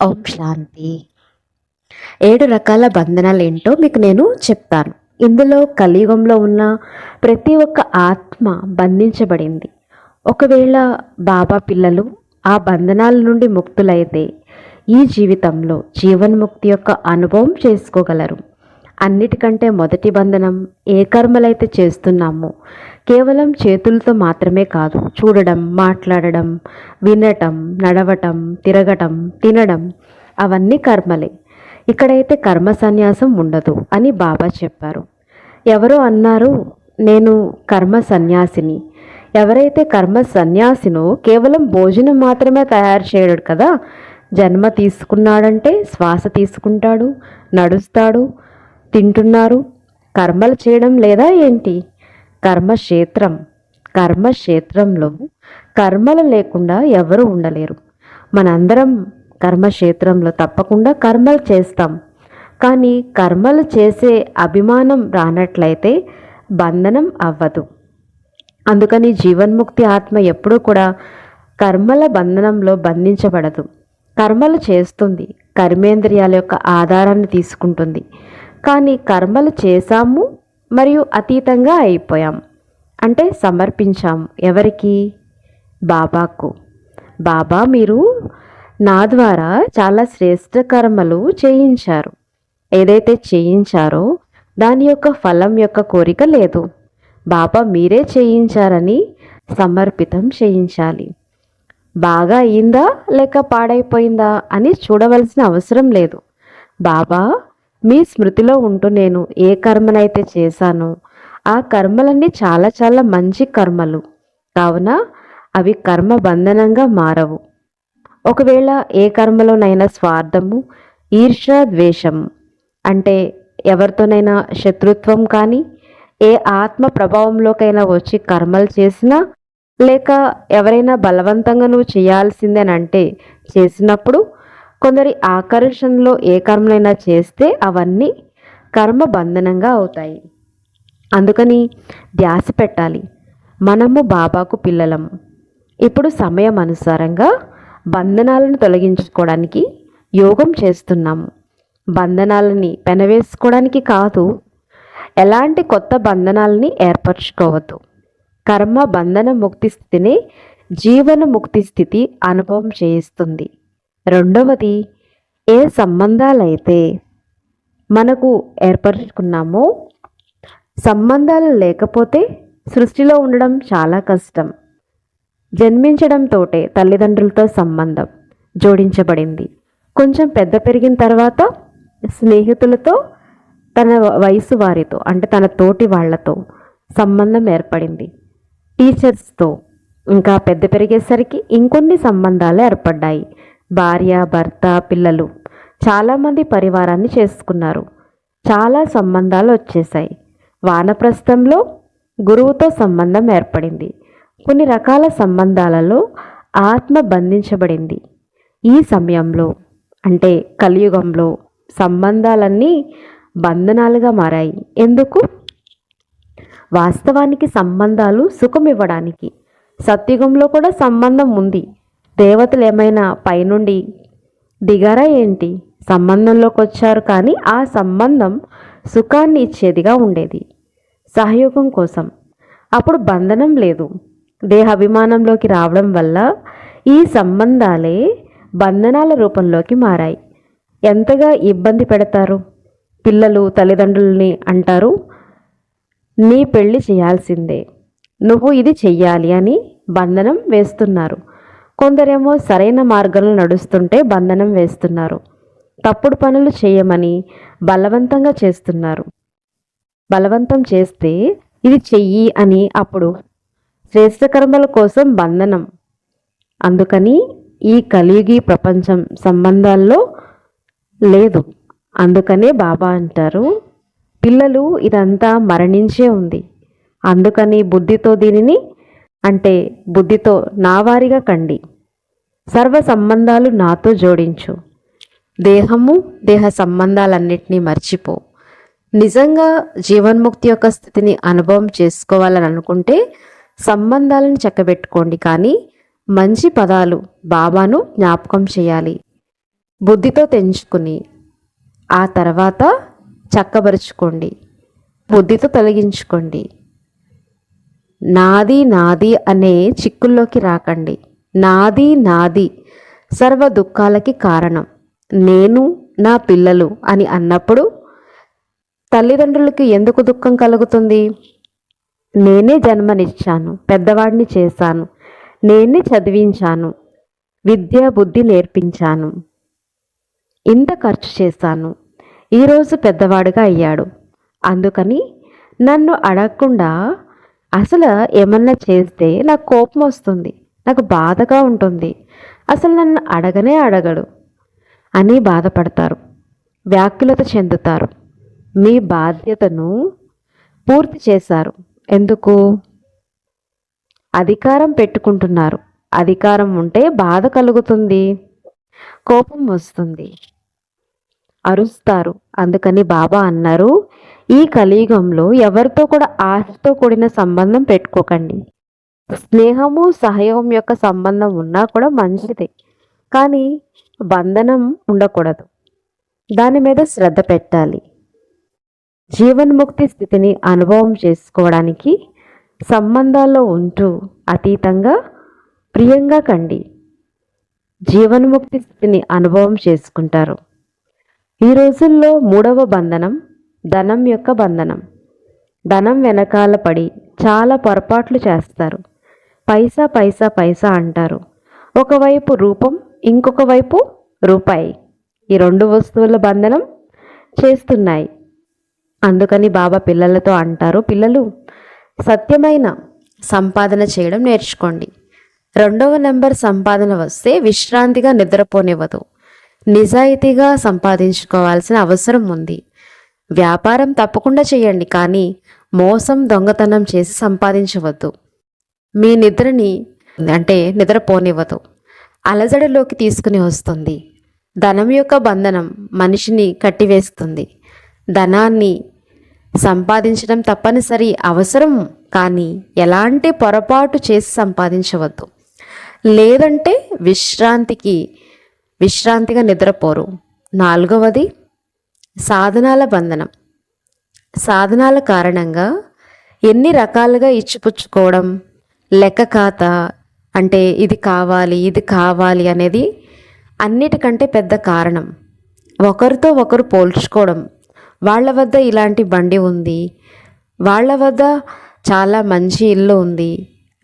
ఓం శాంతి. ఏడు రకాల బంధనాలు ఏంటో మీకు నేను చెప్తాను. ఇందులో కలియుగంలో ఉన్న ప్రతి ఒక్క ఆత్మ బంధించబడింది. ఒకవేళ బాబా పిల్లలు ఆ బంధనాల నుండి ముక్తులైతే ఈ జీవితంలో జీవన్ముక్తి యొక్క అనుభవం చేసుకోగలరు. అన్నిటికంటే మొదటి బంధనం ఏ కర్మలైతే చేస్తున్నామో కేవలం చేతులతో మాత్రమే కాదు చూడడం మాట్లాడడం వినటం నడవటం తిరగటం తినడం అవన్నీ కర్మలే. ఇక్కడైతే కర్మ సన్యాసం ఉండదు అని బాబా చెప్పారు. ఎవరో అన్నారు నేను కర్మ సన్యాసిని. ఎవరైతే కర్మ సన్యాసినో కేవలం భోజనం మాత్రమే తయారు చేయడు కదా? జన్మ తీసుకున్నాడంటే శ్వాస తీసుకుంటాడు నడుస్తాడు తింటున్నారు. కర్మలు చేయడం లేదా ఏంటి? కర్మక్షేత్రం. కర్మక్షేత్రంలో కర్మలు లేకుండా ఎవరు ఉండలేరు. మనందరం కర్మక్షేత్రంలో తప్పకుండా కర్మలు చేస్తాం. కానీ కర్మలు చేసే అభిమానం రానట్లయితే బంధనం అవ్వదు. అందుకని జీవన్ముక్తి ఆత్మ ఎప్పుడూ కూడా కర్మల బంధనంలో బంధించబడదు. కర్మలు చేస్తుంది. కర్మేంద్రియాల యొక్క ఆధారాన్ని తీసుకుంటుంది. కానీ కర్మలు చేశాము మరియు అతీతంగా అయిపోయాం. అంటే సమర్పించాము ఎవరికి? బాబాకు. బాబా మీరు నా ద్వారా చాలా శ్రేష్ట కర్మలు చేయించారు. ఏదైతే చేయించారో దాని యొక్క ఫలం యొక్క కోరిక లేదు. బాబా మీరే చేయించారని సమర్పితం చేయించాలి. బాగా అయిందా లేక పాడైపోయిందా అని చూడవలసిన అవసరం లేదు. బాబా మీ స్మృతిలో ఉంటూ నేను ఏ కర్మనైతే చేశానో ఆ కర్మలన్నీ చాలా చాలా మంచి కర్మలు. కావున అవి కర్మ బంధనంగా మారవు. ఒకవేళ ఏ కర్మలోనైనా స్వార్థము ఈర్ష ద్వేషము అంటే ఎవరితోనైనా శత్రుత్వం కానీ ఏ ఆత్మ ప్రభావంలోకైనా వచ్చి కర్మలు చేసినా లేక ఎవరైనా బలవంతంగా నువ్వు చేయాల్సిందేనంటే చేసినప్పుడు కొందరి ఆకర్షణలో ఏ కర్మలైనా చేస్తే అవన్నీ కర్మ బంధనంగా అవుతాయి. అందుకని ధ్యాస పెట్టాలి. మనము బాబాకు పిల్లలము ఇప్పుడు సమయం అనుసారంగా బంధనాలను తొలగించుకోవడానికి యోగం చేస్తున్నాము. బంధనాలని పెనవేసుకోవడానికి కాదు ఎలాంటి కొత్త బంధనాలని ఏర్పరచుకోవద్దు. కర్మ బంధన ముక్తి స్థితిని జీవన ముక్తి స్థితి అనుభవం చేయిస్తుంది. రెండవది ఏ సంబంధాలైతే మనకు ఏర్పరచుకున్నామో సంబంధాలు లేకపోతే సృష్టిలో ఉండడం చాలా కష్టం. జన్మించడంతోటే తల్లిదండ్రులతో సంబంధం జోడించబడింది. కొంచెం పెద్ద పెరిగిన తర్వాత స్నేహితులతో తన వయసు వారితో అంటే తన తోటి వాళ్ళతో సంబంధం ఏర్పడింది. టీచర్స్తో ఇంకా పెద్ద పెరిగేసరికి ఇంకొన్ని సంబంధాలు ఏర్పడ్డాయి. భార్య భర్త పిల్లలు చాలామంది పరివారాన్ని చేసుకున్నారు. చాలా సంబంధాలు వచ్చేసాయి వానప్రస్థంలో గురువుతో సంబంధం ఏర్పడింది. కొన్ని రకాల సంబంధాలలో ఆత్మ బంధించబడింది. ఈ సమయంలో అంటే కలియుగంలో సంబంధాలన్నీ బంధనాలుగా మారాయి. ఎందుకు? వాస్తవానికి సంబంధాలు సుఖం ఇవ్వడానికి. సత్యుగంలో కూడా సంబంధం ఉంది. దేవతలు ఏమైనా పైనుండి దిగారా ఏంటి? సంబంధంలోకి వచ్చారు కానీ ఆ సంబంధం సుఖాన్ని ఇచ్చేదిగా ఉండేది. సహయోగం కోసం. అప్పుడు బంధనం లేదు. దేహాభిమానంలోకి రావడం వల్ల ఈ సంబంధాలే బంధనాల రూపంలోకి మారాయి. ఎంతగా ఇబ్బంది పెడతారు? పిల్లలు తల్లిదండ్రుల్ని అంటారు నీ పెళ్ళి చేయాల్సిందే. నువ్వు ఇది చెయ్యాలి అని బంధనం వేస్తున్నారు. కొందరేమో సరైన మార్గంలో నడుస్తుంటే బంధనం వేస్తున్నారు. తప్పుడు పనులు చేయమని బలవంతంగా చేస్తున్నారు. బలవంతం చేస్తే ఇది చెయ్యి అని అప్పుడు శ్రేష్ట కర్మల కోసం బంధనం. అందుకని ఈ కలియుగి ప్రపంచం సంబంధాల్లో లేదు. అందుకనే బాబా అంటారు పిల్లలు ఇదంతా మరణించే ఉంది. అందుకని బుద్ధితో దీనిని అంటే బుద్ధితో నావారిగా కండి. సర్వ సంబంధాలు నాతో జోడించు. దేహము దేహ సంబంధాలన్నిటినీ మర్చిపో. నిజంగా జీవన్ముక్తి యొక్క స్థితిని అనుభవం చేసుకోవాలని అనుకుంటే సంబంధాలను చక్కబెట్టుకోండి కానీ మంచి పదాలు బాబాను జ్ఞాపకం చేయాలి. బుద్ధితో తెంచుకుని ఆ తర్వాత చక్కబరుచుకోండి. బుద్ధితో తొలగించుకోండి. నాది నాది అనే చిక్కుల్లోకి రాకండి. నాది నాది సర్వ దుఃఖాలకి కారణం. నేను నా పిల్లలు అని అన్నప్పుడు తల్లిదండ్రులకి ఎందుకు దుఃఖం కలుగుతుంది? నేనే జన్మనిచ్చాను పెద్దవాడిని చేశాను నేనే చదివించాను విద్య బుద్ధి నేర్పించాను ఇంత ఖర్చు చేశాను ఈరోజు పెద్దవాడుగా అయ్యాడు. అందుకని నన్ను అడగకుండా అసలు ఏమన్నా చేస్తే నాకు కోపం వస్తుంది. నాకు బాధగా ఉంటుంది. అసలు నన్ను అడగనే అడగడు. అని బాధపడతారు. వ్యాకులత చెందుతారు. మీ బాధ్యతను పూర్తి చేశారు. ఎందుకు? అధికారం పెట్టుకుంటున్నారు. అధికారం ఉంటే బాధ కలుగుతుంది. కోపం వస్తుంది. అరుస్తారు. అందుకని బాబా అన్నారు ఈ కలియుగంలో ఎవరితో కూడా ఆశతో కూడిన సంబంధం పెట్టుకోకండి. స్నేహము సహయోగం యొక్క సంబంధం ఉన్నా కూడా మంచిదే. కానీ బంధనం ఉండకూడదు. దాని మీద శ్రద్ధ పెట్టాలి. జీవన్ముక్తి స్థితిని అనుభవం చేసుకోవడానికి సంబంధాల్లో ఉంటూ అతీతంగా ప్రియంగా కండి. జీవన్ముక్తి స్థితిని అనుభవం చేసుకుంటారు. ఈ రోజుల్లో మూడవ బంధనం ధనం యొక్క బంధనం. ధనం వెనకాల పడి చాలా పొరపాట్లు చేస్తారు. పైసా పైసా పైసా అంటారు. ఒకవైపు రూపం ఇంకొక వైపు రూపాయి. ఈ రెండు వస్తువుల బంధనం చేస్తున్నాయి. అందుకని బాబా పిల్లలతో అంటారు పిల్లలు సత్యమైన సంపాదన చేయడం నేర్చుకోండి. రెండవ నెంబర్ సంపాదన వస్తే విశ్రాంతిగా నిద్రపోనివ్వదు. నిజాయితీగా సంపాదించుకోవాల్సిన అవసరం ఉంది. వ్యాపారం తప్పకుండా చేయండి కానీ మోసం దొంగతనం చేసి సంపాదించవద్దు. మీ నిద్రని అంటే నిద్రపోనివ్వదు అలజడిలోకి తీసుకుని వస్తుంది. ధనం యొక్క బంధనం మనిషిని కట్టివేస్తుంది. ధనాన్ని సంపాదించడం తప్పనిసరి అవసరం కానీ ఎలాంటి పొరపాటు చేసి సంపాదించవద్దు. లేదంటే విశ్రాంతికి విశ్రాంతిగా నిద్రపోరు. నాలుగవది సాధనాల బంధనం. సాధనాల కారణంగా ఎన్ని రకాలుగా ఇచ్చిపుచ్చుకోవడం? లెక్క ఖాత అంటే ఇది కావాలి ఇది కావాలి అనేది అన్నిటికంటే పెద్ద కారణం. ఒకరితో ఒకరు పోల్చుకోవడం. వాళ్ళ వద్ద ఇలాంటి బండి ఉంది. వాళ్ళ వద్ద చాలా మంచి ఇల్లు ఉంది.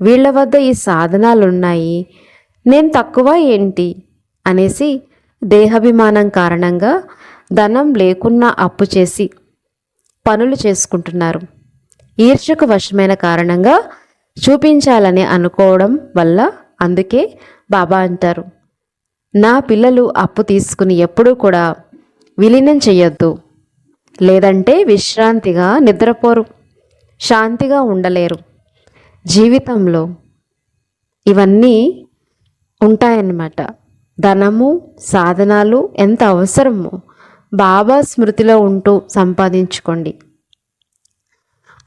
వీళ్ళ వద్ద ఈ సాధనాలు ఉన్నాయి నేను తక్కువ ఏంటి? అనేసి దేహాభిమానం కారణంగా ధనం లేకున్నా అప్పు చేసి పనులు చేసుకుంటున్నారు. ఈర్ష్యకు వశమైన కారణంగా చూపించాలని అనుకోవడం వల్ల అందుకే బాబా అంటారు నా పిల్లలు అప్పు తీసుకుని ఎప్పుడూ కూడా విలీనం చెయ్యొద్దు. లేదంటే విశ్రాంతిగా నిద్రపోరు శాంతిగా ఉండలేరు. జీవితంలో ఇవన్నీ ఉంటాయన్నమాట. ధనము సాధనాలు ఎంత అవసరమో బాబా స్మృతిలో ఉంటూ సంపాదించుకోండి.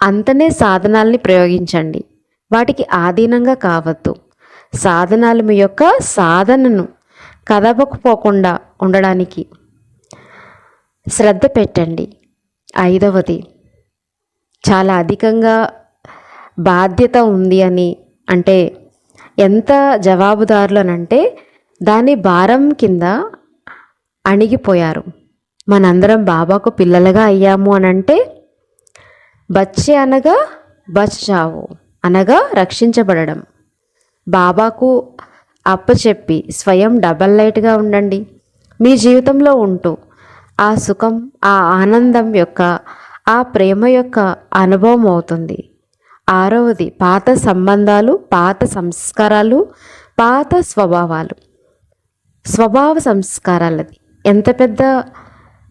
అంతనే సాధనాల్ని ప్రయోగించండి. వాటికి ఆధీనంగా కావద్దు. సాధనాలు మీ యొక్క సాధనను కదపకపోకుండా ఉండడానికి శ్రద్ధ పెట్టండి. ఐదవది చాలా అధికంగా బాధ్యత ఉంది అని అంటే ఎంత జవాబుదారులు అని అంటే దాని భారం కింద అణిగిపోయారు. మనందరం బాబాకు పిల్లలుగా అయ్యాము అని అంటే బచ్చే అనగా బచ్చావు అనగా రక్షించబడడం. బాబాకు అప్పచెప్పి స్వయం డబల్ లైట్గా ఉండండి. మీ జీవితంలో ఉంటూ ఆ సుఖం ఆ ఆనందం యొక్క ఆ ప్రేమ యొక్క అనుభవం అవుతుంది. ఆరవది పాత సంబంధాలు పాత సంస్కారాలు పాత స్వభావాలు. స్వభావ సంస్కారాలది. ఎంత పెద్ద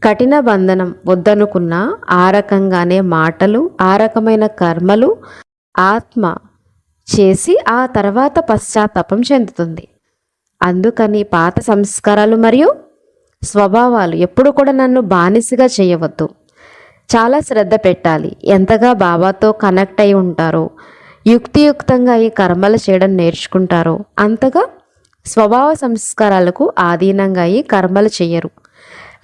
కఠిన బంధనం వద్దనుకున్నా ఆ రకంగానే మాటలు ఆ రకమైన కర్మలు ఆత్మ చేసి ఆ తర్వాత పశ్చాత్తాపం చెందుతుంది. అందుకని పాత సంస్కారాలు మరియు స్వభావాలు ఎప్పుడు కూడా నన్ను బానిసగా చేయవద్దు. చాలా శ్రద్ధ పెట్టాలి. ఎంతగా బాబాతో కనెక్ట్ అయి ఉంటారో యుక్తియుక్తంగా ఈ కర్మలు చేయడం నేర్చుకుంటారో అంతగా స్వభావ సంస్కారాలకు ఆధీనంగా ఈ కర్మలు చేయరు.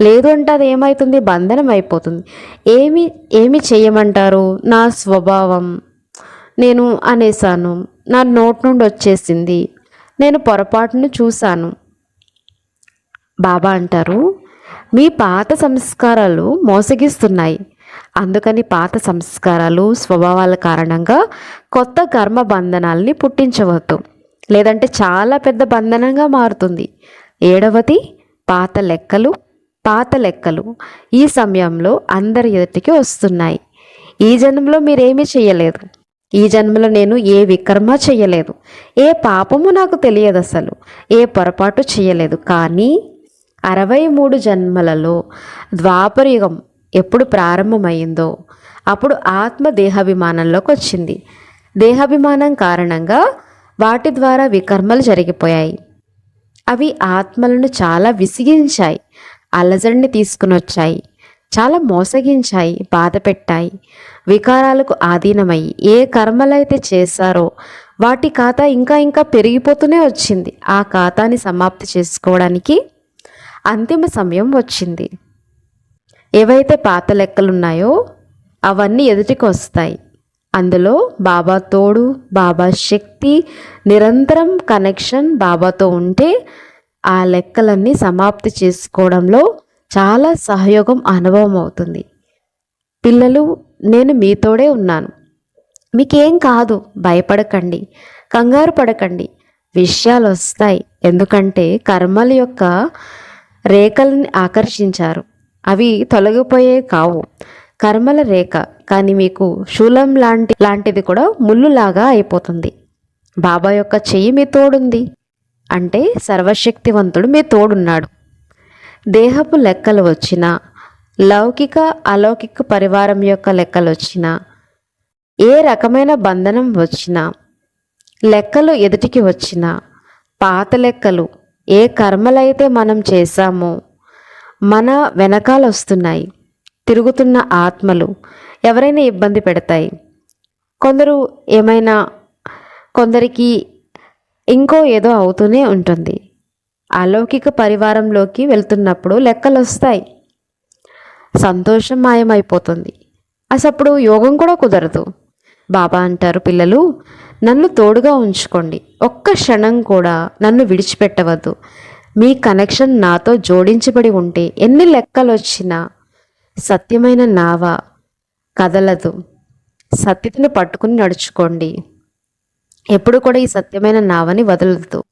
లేదు అంటే అది ఏమవుతుంది బంధనం అయిపోతుంది. ఏమి ఏమి చేయమంటారు? నా స్వభావం నేను అనేసాను నా నోట్ నుండి వచ్చేసింది. నేను పొరపాటును చూశాను. బాబా అంటారు మీ పాత సంస్కారాలు మోసగిస్తున్నాయి. అందుకని పాత సంస్కారాలు స్వభావాల కారణంగా కొత్త కర్మ బంధనాల్ని పుట్టించవద్దు. లేదంటే చాలా పెద్ద బంధనంగా మారుతుంది. ఏడవది పాత లెక్కలు పాత లెక్కలు ఈ సమయంలో అందరి ఎదుటికి వస్తున్నాయి. ఈ జన్మలో మీరేమీ చేయలేదు. ఈ జన్మలో నేను ఏ వికర్మ చేయలేదు. ఏ పాపము నాకు తెలియదు అసలు. ఏ పొరపాటు చేయలేదు. కానీ అరవై మూడు జన్మలలో ద్వాపరయుగం ఎప్పుడు ప్రారంభమైందో అప్పుడు ఆత్మ దేహాభిమానంలోకి వచ్చింది. దేహాభిమానం కారణంగా వాటి ద్వారా వికర్మలు జరిగిపోయాయి. అవి ఆత్మలను చాలా విసిగించాయి. అలజడిని తీసుకుని వచ్చాయి చాలా మోసగించాయి బాధ పెట్టాయి వికారాలకు ఆధీనమయ్యి ఏ కర్మలైతే చేశారో వాటి ఖాతా ఇంకా ఇంకా పెరిగిపోతూనే వచ్చింది. ఆ ఖాతాని సమాప్తి చేసుకోవడానికి అంతిమ సమయం వచ్చింది. ఏవైతే పాత లెక్కలున్నాయో అవన్నీ ఎదుటికి వస్తాయి అందులో బాబా తోడు బాబా శక్తి నిరంతరం కనెక్షన్ బాబాతో ఉంటే ఆ లెక్కలన్నీ సమాప్తి చేసుకోవడంలో చాలా సహయోగం అనుభవం అవుతుంది పిల్లలు నేను మీతోడే ఉన్నాను. మీకేం కాదు భయపడకండి కంగారు పడకండి. విషయాలు వస్తాయి ఎందుకంటే కర్మల యొక్క రేఖల్ని ఆకర్షించారు. అవి తొలగిపోయే కావు. కర్మల రేఖ. కానీ మీకు శూలం లాంటి లాంటిది కూడా ముళ్ళులాగా అయిపోతుంది. బాబా యొక్క చెయ్యి మీ తోడుంది. అంటే సర్వశక్తివంతుడు మీ తోడున్నాడు. దేహపు లెక్కలు వచ్చిన లౌకిక అలౌకిక పరివారం యొక్క లెక్కలు వచ్చిన ఏ రకమైన బంధనం వచ్చినా లెక్కలు ఎదుటికి వచ్చిన పాత లెక్కలు ఏ కర్మలైతే మనం చేశామో మన వెనకాల వస్తున్నాయి. తిరుగుతున్న ఆత్మలు ఎవరైనా ఇబ్బంది పెడతాయి. కొందరు ఏమైనా కొందరికి ఇంకో ఏదో అవుతూనే ఉంటుంది. అలౌకిక పరివారంలోకి వెళ్తున్నప్పుడు లెక్కలు వస్తాయి సంతోషం మాయమైపోతుంది. అసప్పుడు యోగం కూడా కుదరదు. బాబా అంటారు పిల్లలు నన్ను తోడుగా ఉంచుకోండి. ఒక్క క్షణం కూడా నన్ను విడిచిపెట్టవద్దు. మీ కనెక్షన్ నాతో జోడించబడి ఉంటే ఎన్ని లెక్కలు వచ్చినా సత్యమైన నావ కదలదు. సత్యతను పట్టుకుని నడుచుకోండి. ఎప్పుడు కూడా ఈ సత్యమైన నావని వదలదు.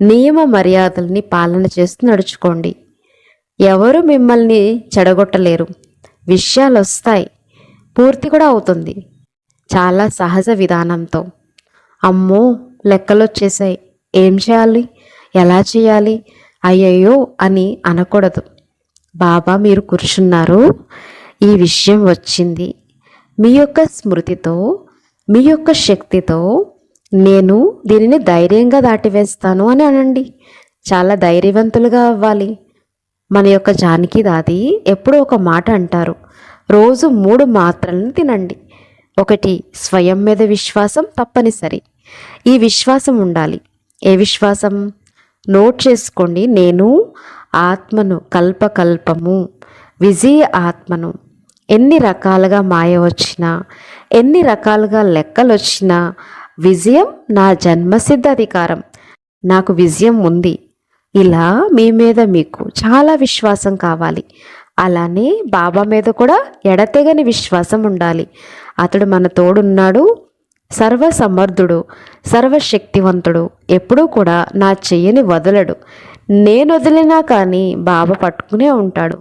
నియమ మర్యాదల్ని పాలన చేస్తూ నడుచుకోండి. ఎవరు మిమ్మల్ని చెడగొట్టలేరు. విషయాలు వస్తాయి పూర్తి కూడా అవుతుంది. చాలా సహజ విధానంతో. అమ్మో! లెక్కలు వచ్చేసాయి ఏం చేయాలి? ఎలా చేయాలి? అయ్యయ్యో! అని అనకూడదు. బాబా మీరు కూర్చున్నారు. ఈ విషయం వచ్చింది. మీ యొక్క స్మృతితో మీ యొక్క శక్తితో నేను దీనిని ధైర్యంగా దాటివేస్తాను అని అనండి. చాలా ధైర్యవంతులుగా అవ్వాలి. మన యొక్క జానకి దాది ఎప్పుడూ ఒక మాట అంటారు. రోజు మూడు మాత్రలను తినండి. ఒకటి స్వయం మీద విశ్వాసం తప్పనిసరి. ఈ విశ్వాసం ఉండాలి. ఏ విశ్వాసం? నోట్ చేసుకోండి. నేను ఆత్మను కల్పకల్పము విజయ ఆత్మను. ఎన్ని రకాలుగా మాయ వచ్చినా ఎన్ని రకాలుగా లెక్కలు వచ్చినా విజయం నా జన్మసిద్ధ అధికారం నాకు విజయం ఉంది. ఇలా మీ మీద మీకు చాలా విశ్వాసం కావాలి. అలానే బాబా మీద కూడా ఎడతెగని విశ్వాసం ఉండాలి. అతడు మన తోడున్నాడు సర్వసమర్థుడు సర్వశక్తివంతుడు ఎప్పుడూ కూడా నా చెయ్యని వదలడు. నేను వదిలినా కానీ బాబా పట్టుకునే ఉంటాడు.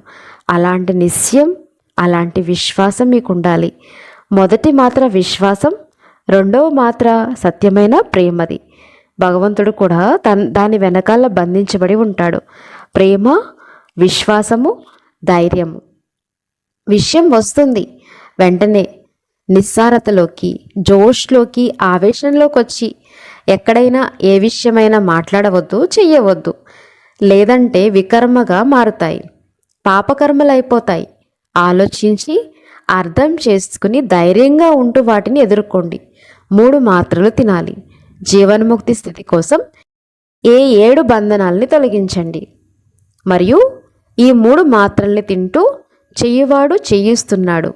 అలాంటి నిశ్చయం అలాంటి విశ్వాసం మీకు ఉండాలి మొదటి మాత్ర విశ్వాసం రెండవ మాత్ర సత్యమైన ప్రేమది. భగవంతుడు కూడా తన్ దాని వెనకాల బంధించబడి ఉంటాడు. ప్రేమ విశ్వాసము ధైర్యము. విషయం వస్తుంది. వెంటనే నిస్సారతలోకి జోష్లోకి ఆవేశంలోకి వచ్చి ఎక్కడైనా ఏ విషయమైనా మాట్లాడవద్దు చెయ్యవద్దు. లేదంటే వికర్మగా మారుతాయి. పాపకర్మలు అయిపోతాయి ఆలోచించి అర్థం చేసుకుని ధైర్యంగా ఉంటూ వాటిని ఎదుర్కోండి. మూడు మాత్రలు తినాలి. జీవన్ముక్తి స్థితి కోసం ఏ ఏడు బంధనాల్ని తొలగించండి. మరియు ఈ మూడు మాత్రల్ని తింటూ చెయ్యివాడు చేయిస్తున్నాడు.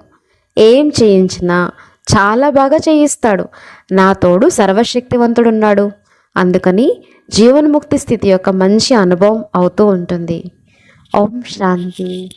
ఏం చేయించినా చాలా బాగా చేయిస్తాడు. నా తోడు సర్వశక్తివంతుడున్నాడు. అందుకని జీవన్ముక్తి స్థితి యొక్క మంచి అనుభవం అవుతూ ఉంటుంది. ఓం శాంతి.